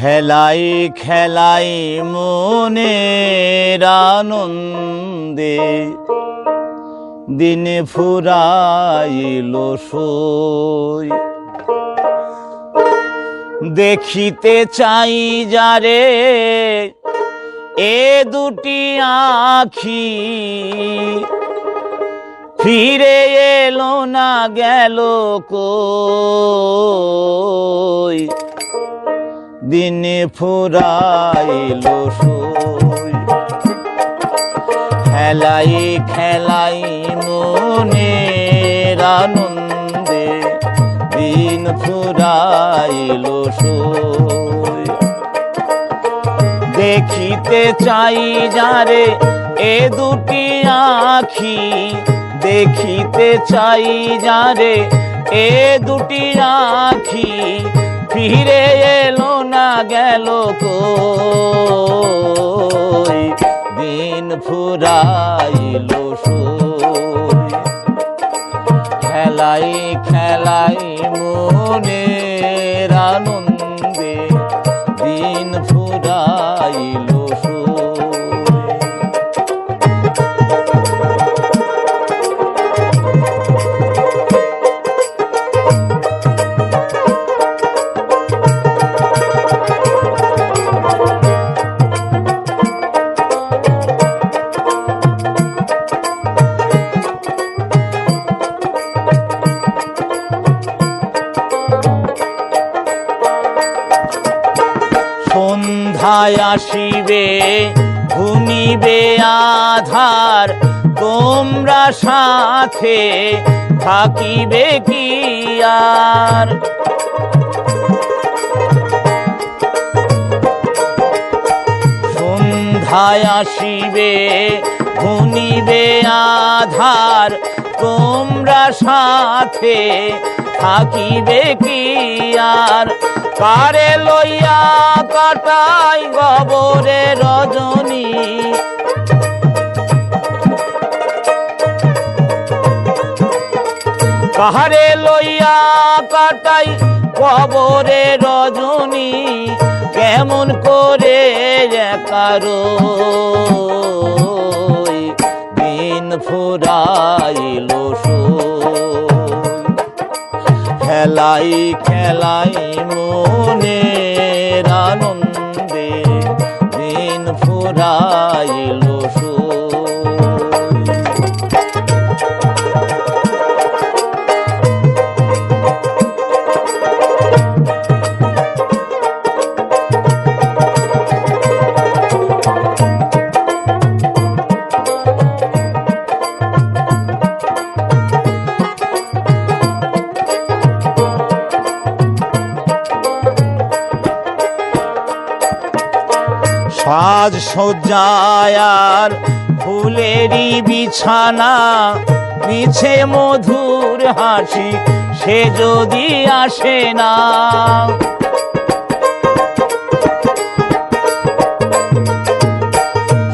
খেলাই খেলাই মনের আনন্দে। দিনে ফুরাইল সই। দেখিতে চাই যারে, এ দুটি আখি। ফিরে এলো না গেল কই? দিনে ফুরাইল খেলাই খেলাই মনের আনন্দে দিন ফুরাইল দেখিতে চাই যারে এ দুটি আখি, দেখিতে চাই যারে এ দুটি আখি ফিরে এলো না গেল কই? দিন ফুরাইল খেলাই খেলাই মনের আনন্দে। আসিবে, ঘুমিবে আধার। তোমরা সাথে থাকিবে কি আর? সন্ধ্যায় আসিবে, ঘুমিবে আধার। তোমরা সাথে থাকিবে কি আর? কারে লইয়া কাটাই গবরে রজনী। কাহারে লইয়া কাটাই কবরে রজনী, কেমন করে কারও দিন ফুরাইল সই খেলাই খেলাই মনে আনন্দে দিন ফুরাইল সই সজ্জায়ার ফুলেরই বিছানা, মিছে মধুর হাসি, সে যদি আসে না।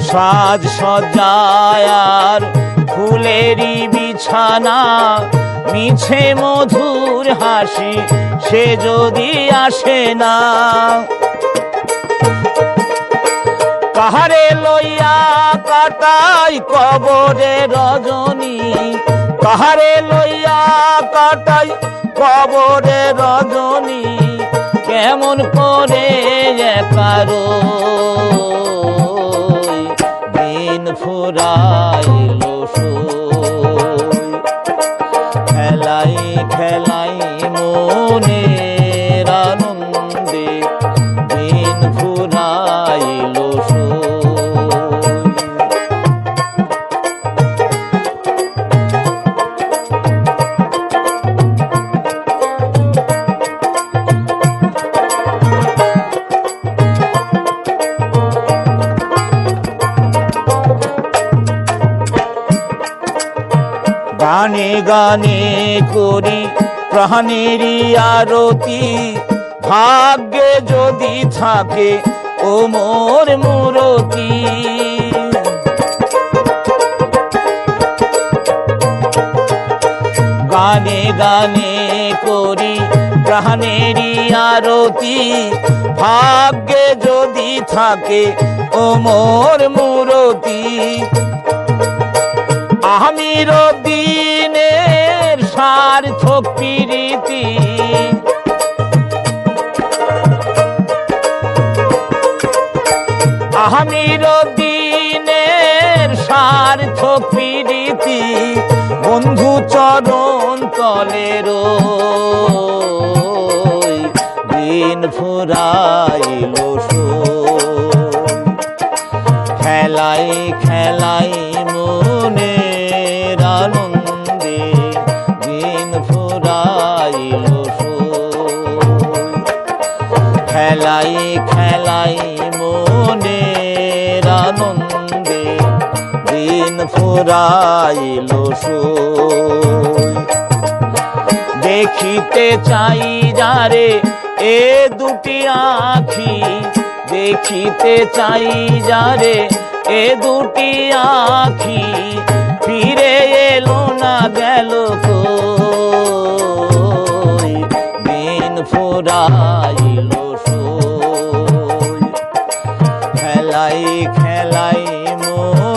সাজ সজ্জায়ার ফুলেরই বিছানা, মিছে মধুর হাসি, সে যদি আসে না। কাহারে লইয়া কাটাই কবরে রজনী। কাহারে লইয়া কাটাই কবরে রজনী। কেমন করে কারও দিন ফুরাইল গানে গানে করি প্রাণেরই আরতি। ভাগ্যে যদি থাকে ও মোর মূরতি। গানে গানে করি প্রাণেরই আরতি। ভাগ্যে যদি থাকে ও মোর মূরতি। আমির দিনের সার্থক প্রীতি। আমির দিনের সার্থক প্রীতি, বন্ধু চরণ তলের দিন ফুরাইল খেলাই খেলাই মনের দিন ফুরাইল দেখিতে চাই যারে এ দুটি আখি, দেখিতে চাই যারে এ দুটি আখি, ফিরে এলো না গেল তো দিন ফুরাইল খেলাই খেলাই মোর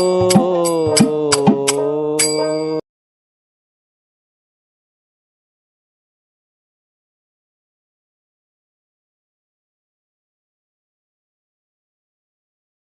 Oh.